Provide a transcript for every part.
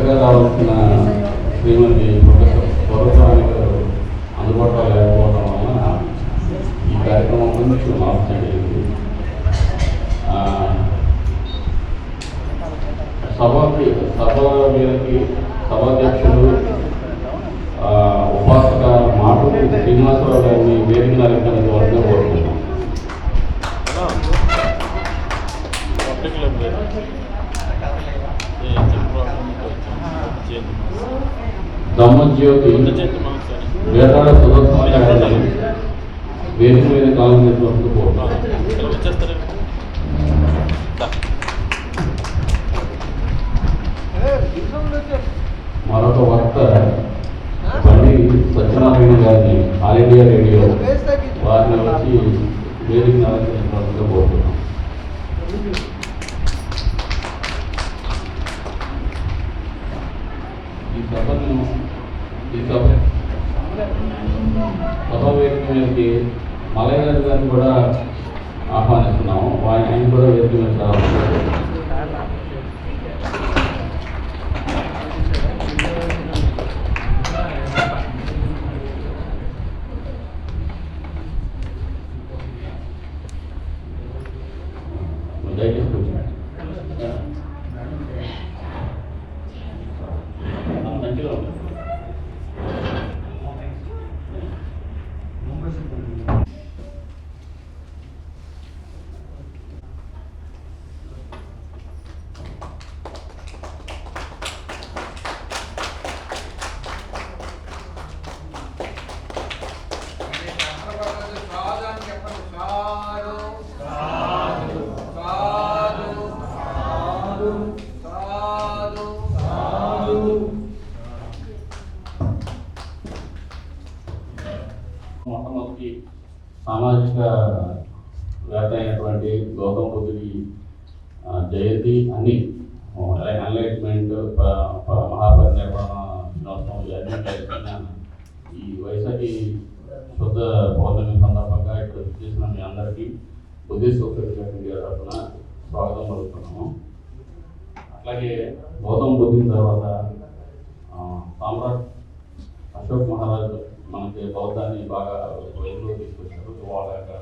కొత్తగా రావాల్సిన శ్రీమతి ప్రొఫెసర్ స్వరస్వామి గారు అందుబాటులో లేకపోవడం వలన ఈ కార్యక్రమం కొంచెం మార్చడం జరిగింది. సభకి సభ మీదకి సభాధ్యక్షులు ఉపాసక మాటలు శ్రీనివాసరావు గారిని వేదిక నరకనేది వరకు కోరుకుంటున్నాం బ్రహ్మజ్యోతి వేటాడ సుదర్శన గారిని మీద కాలం వరకు కోరుకుంటున్నాం మరొక వక్త బండి సత్యనారాయణ గారిని ఆల్ ఇండియా రేడియో వారిని వచ్చి వేదిక నరకనేది పోతున్నాం ఈ సభను ఈ సభ వేదిక మీదకి మలయ్య గారి గారిని కూడా ఆహ్వానిస్తున్నాము. ఆయన ఆయన కూడా వేదిక మీద రావాలి. చేసిన మీ అందరికీ బుద్ధిస్ట్ సొసైటీ ఇండియా తరఫున స్వాగతం పలుకుతున్నాము. అట్లాగే గౌతమ్ బుద్ధిన తర్వాత సామ్రాట్ అశోక్ మహారాజు మనకి బౌద్ధాన్ని బాగా వెలుగులో తీసుకొచ్చారు. వాళ్ళ యొక్క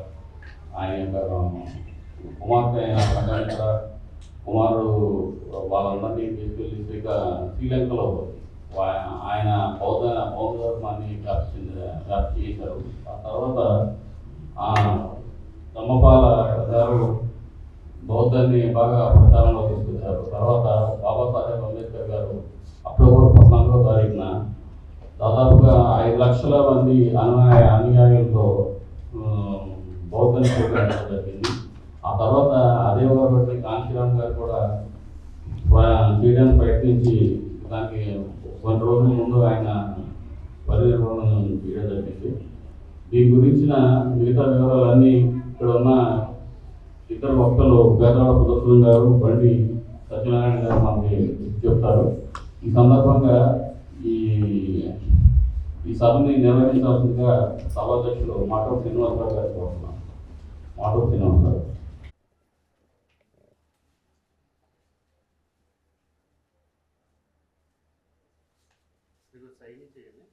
ఆయన యొక్క కుమార్తె అయిన సంగమిత్ర కుమారుడు వాళ్ళందరినీ తీసుకెళ్ళి శ్రీక శ్రీలంకలో ఆయన బౌద్ధ బౌద్ధ ధర్మాన్ని వ్యాప్తి చెంది- వ్యాప్తి చేశారు. ఆ తర్వాత ఆ దమ్మపాల గారు బౌద్ధాన్ని బాగా ప్రచారంలో తీసుకొచ్చారు. తర్వాత బాబాసాహెబ్ అంబేద్కర్ గారు అక్టోబర్ పద్నాలుగో తారీఖున దాదాపుగా ఐదు లక్షల మంది అనుయాయ అనుయాయులతో బౌద్ధని బౌద్ధాన్ని స్వీకరించడం జరిగింది. ఆ తర్వాత అదే ఒకటి కాంశీరామ్ గారు కూడా చేయడానికి ప్రయత్నించి దానికి కొన్ని రోజుల ముందు ఆయన పరినిర్వహణ చేయడం జరిగింది దీని గురించిన మిగతా వివరాలన్నీ ఇక్కడ ఉన్న ఇద్దరు వక్తలు పేదవాడ ప్రదర్శనం గారు బండి సత్యనారాయణ గారు మనకి చెప్తారు. ఈ సందర్భంగా ఈ ఈ సభని నిర్వహించాల్సిందిగా సభాధ్యక్షులు మాటో శ్రీనివాసరావు గారు కోరుతున్నాం. మాటో శ్రీనివాసరావు. సైన్ చేయండి.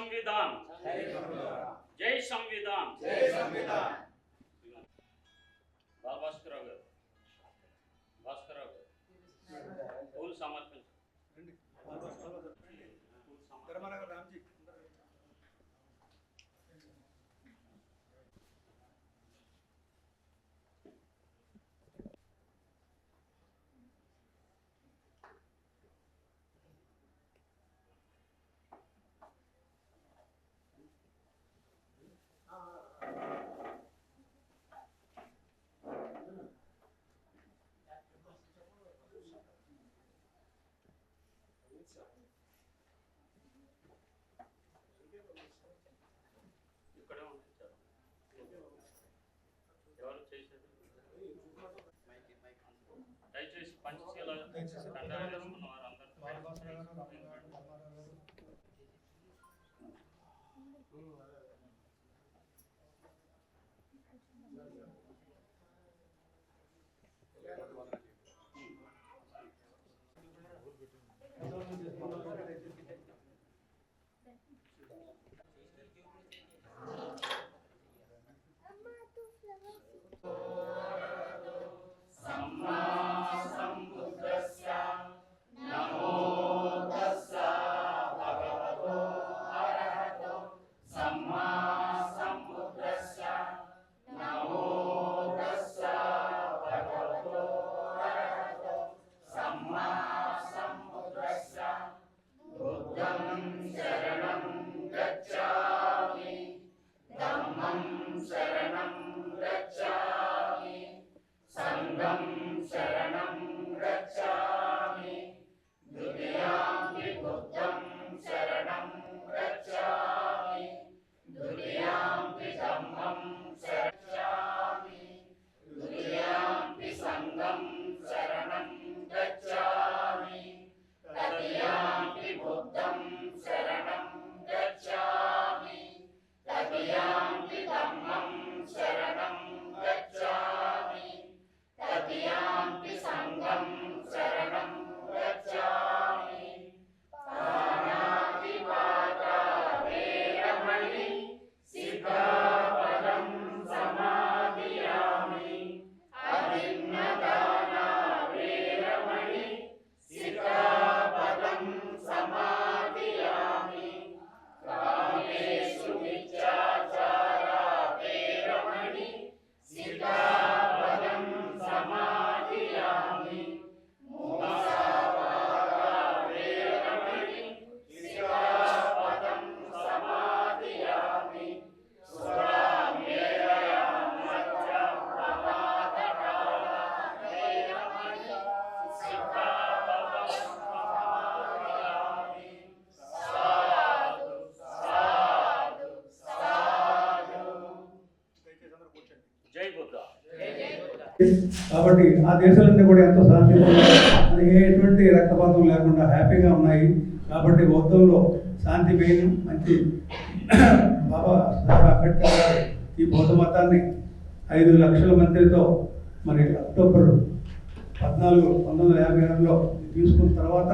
संविधान। जय संविधान। जय संविधान। भास्कर भास्कर फूल समझ ఇక్కడే ఉంటారు ఎవరు చేశారు? దయచేసి పంచశీల దండాలు వేసుకున్న వారందరూ కాబట్టి ఆ దేశాలన్నీ కూడా ఎంతో శాంతిగా అది ఎటువంటి రక్తపాతం లేకుండా హ్యాపీగా ఉన్నాయి. కాబట్టి బౌద్ధంలో శాంతి మెయిన్ మంచి బాబా సాహెబ్ అంబేద్కర్ గారు ఈ బౌద్ధ మతాన్ని ఐదు లక్షల మందితో మరి అక్టోబర్ పద్నాలుగు పంతొమ్మిది వందల యాభై ఆరులో తీసుకున్న తర్వాత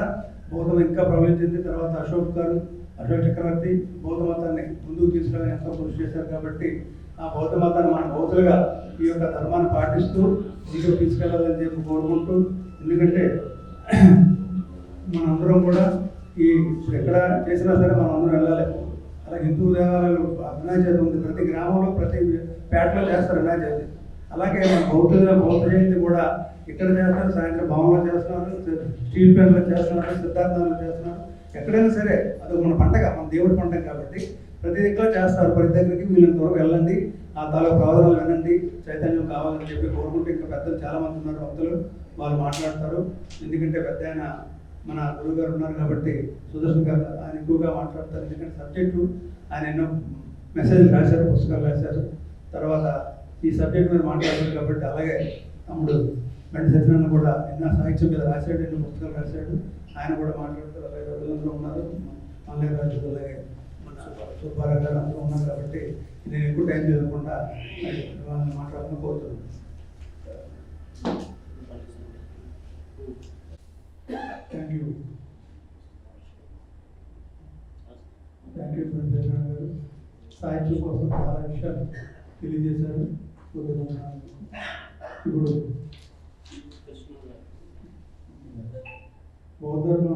బౌద్ధం ఇంకా ప్రవహించింది తర్వాత అశోక్ గారు అశోక్ చక్రవర్తి బౌద్ధ మతాన్ని ముందుకు తీసుకురావడానికి ఎంతో కృషి చేశారు. కాబట్టి ఆ బౌద్ధ మతాన్ని మన బౌద్ధులుగా ఈ యొక్క ధర్మాన్ని పాటిస్తూ ముందుకు తీసుకెళ్ళాలని చెప్పి కోరుకుంటూ ఎందుకంటే మనందరం కూడా ఈ ఎక్కడ చేసినా సరే మనం అందరం వెళ్ళాలి. అలా హిందూ దేవాలయాలు వినాయక చవితి ఉంది. ప్రతి గ్రామంలో ప్రతి పేటలో చేస్తారు వినాయక చవితి అలాగే మన బౌద్ధ బౌద్ధ జయంతి కూడా ఇక్కడ చేస్తారు సాయంత్రం భవన్లో చేస్తున్నారు స్టీల్ ప్లాంట్లో చేస్తున్నారు సిద్ధార్థంలో చేస్తున్నారు. ఎక్కడైనా సరే అది మన పండగ మన దేవుడి పండగ కాబట్టి ప్రతి దగ్గర చేస్తారు. ప్రతి దగ్గరికి వీళ్ళని దూరం వెళ్ళండి. ఆ తాలూకు ప్రవచనాలు వినండి. చైతన్యం కావాలని చెప్పి కోరుకుంటే ఇంకా పెద్దలు చాలామంది ఉన్నారు భక్తులు. వాళ్ళు మాట్లాడతారు. ఎందుకంటే పెద్ద ఆయన మన గురువు గారు ఉన్నారు కాబట్టి సుదర్శన్ గారు ఆయన ఎక్కువగా మాట్లాడతారు. ఎందుకంటే సబ్జెక్టు ఆయన ఎన్నో మెసేజ్లు రాశారు పుస్తకాలు రాశారు. తర్వాత ఈ సబ్జెక్ట్ మీద మాట్లాడారు కాబట్టి అలాగే తమ్ముడు బండి సత్యనారాయణ కూడా ఎన్నో సాహిత్యం మీద రాశాడు ఎన్నో పుస్తకాలు రాశాడు. ఆయన కూడా మాట్లాడతారు. అలాగే వీళ్ళందరూ ఉన్నారు. మల్లయ్య రాజు అలాగే సుబ్బారావు గారు అందరూ ఉన్నారు కాబట్టి నేను ఎక్కువ టైం చదవకుండా వాళ్ళని మాట్లాడుతూ పోతున్నాను. Thank you thank you Satyanarayana garu సాహిత్యం కోసం చాలా విషయాలు తెలియజేశారు. ఇప్పుడు బౌద్ధర్మ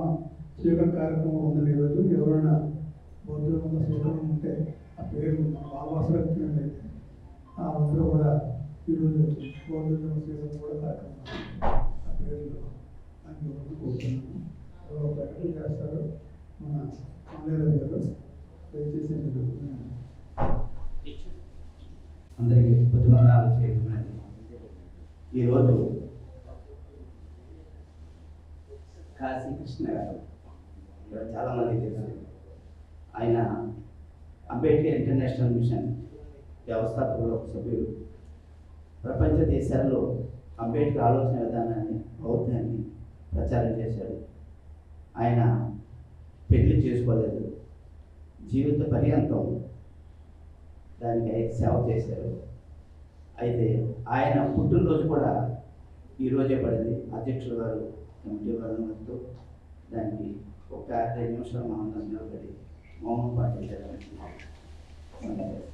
స్వీకరణ కార్యక్రమం ఉందండి ఈరోజు ఎవరైనా బౌద్ధర్మ స్వీకరణ ఉంటే ఆ పేరు బాలవాసరం అయితే ఆ అందరూ కూడా ఈరోజు బౌద్ధర్మ స్వీకరణ కూడా కార్యక్రమం ఆ పేర్లు ఎవరు కోరుతున్నాను ఎవరో ప్రకటన చేస్తారు. మన అమలేరాజు గారు దయచేసి అందరికీ బుద్ధిమందాలు చేయమని ఈరోజు కాశీ కృష్ణ గారు చాలామంది తెలుసు ఆయన అంబేద్కర్ ఇంటర్నేషనల్ మిషన్ వ్యవస్థాపకులు సభ్యుడు ప్రపంచ దేశాల్లో అంబేద్కర్ ఆలోచన విధానాన్ని బౌద్ధాన్ని ప్రచారం చేశాడు. ఆయన పెళ్ళి చేసుకోలేదు. జీవిత పర్యంతం దానికి సేవ చేశారు. అయితే ఆయన పుట్టినరోజు కూడా ఈరోజే పడింది. అధ్యక్షుడు గారు కమిటీ వారు దానికి ఒక రెండు నిమిషాలు మనం నిలబడి మౌనం పాటించడానికి మనం చేస్తాం.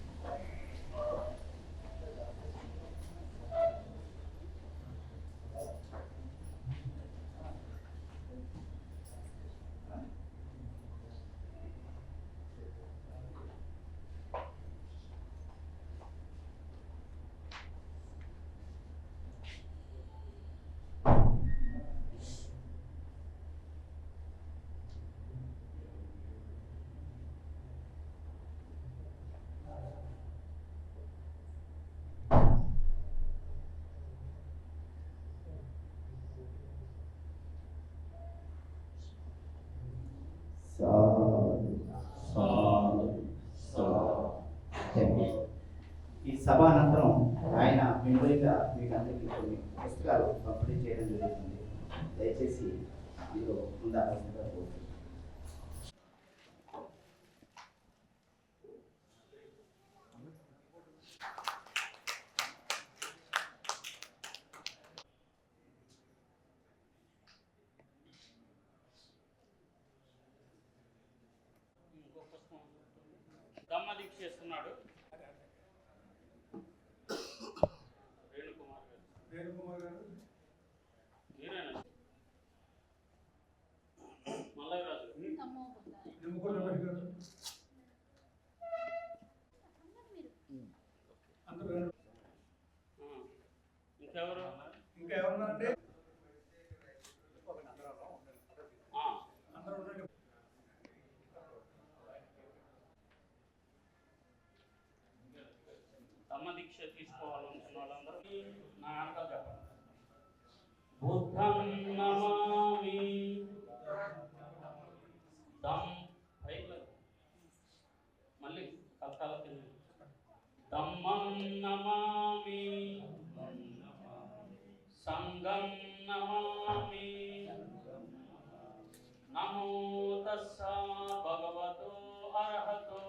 సాధు సాధు థ్యాంక్ యూ. ఈ సభానంతరం ఆయన మెమొరీగా మీకు అందరికీ కొన్ని పుస్తకాలు పంపిణీ చేయడం జరుగుతుంది. దయచేసి మీరు ముందు కోరుతున్నాను. దమ్మ దీక్ష తీసుకోవాలనుకున్న వాళ్ళందరూ నా వెనకాల చెప్పండి బుద్ధం నమామి దమ్ పైకి మళ్ళీ కలకాల కింద దమ్మం నమామి సంగం నమామి నమో తస్స భగవతో అర్హతో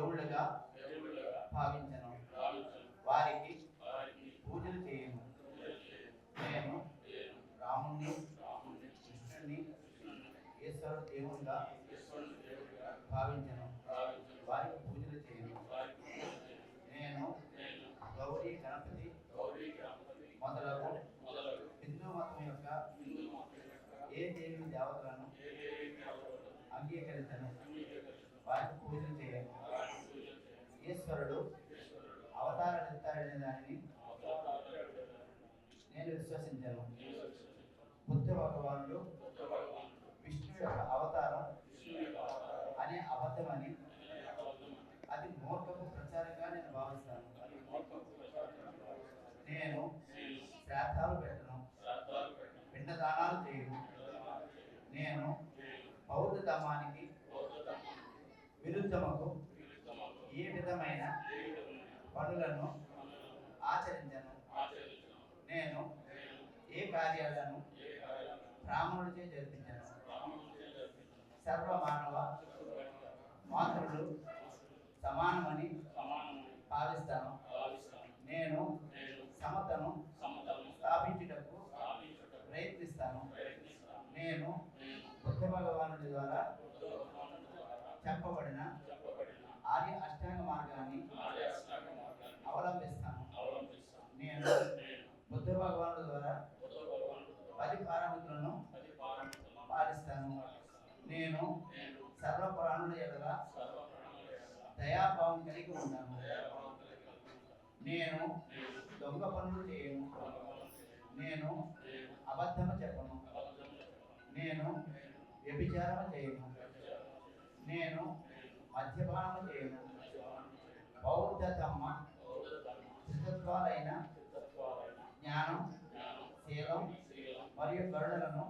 దేవుళ్ళుగా భావించను. వారికి విశ్వసించాను బుద్ధ భగవానుడు విష్ణు యొక్క అవతారం మాతృలు సమానమని భావిస్తాను. స్వభావం కలిగి ఉన్నాను నేను దొంగ పనులు చేయను. నేను అబద్ధము చెప్పను. నేను వ్యభిచారము చేయను. నేను మద్యపానం చేయను. బౌద్ధ ధర్మ స్థితత్వాలైన జ్ఞానం శీలం మరియు కరుణలను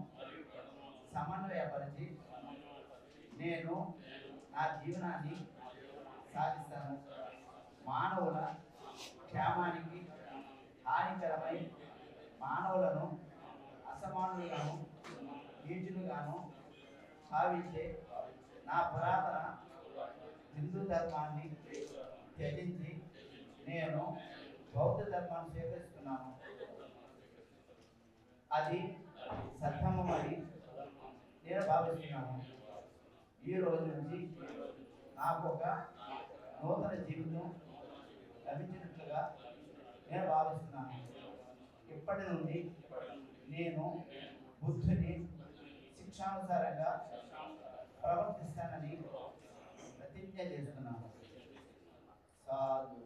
సమన్వయపరిచి నేను నా జీవనాన్ని సాధిస్తాము మానవుల క్షేమానికి హానికరమై మానవులను అసమానులుగాను నీచులుగాను భావించే నా పురాతన హిందూ ధర్మాన్ని త్యజించి నేను బౌద్ధ ధర్మాన్ని స్వీకరిస్తున్నాను. అది సత్యమని నేను భావిస్తున్నాను. ఈ రోజు నుంచి నాకు ఒక నూతన జీవితం లభించినట్లుగా నేను భావిస్తున్నాను. ఇప్పటి నుండి నేను బుద్ధిని శిక్షానుసారంగా ప్రవర్తిస్తానని ప్రతిజ్ఞ చేస్తున్నాను. సాధు.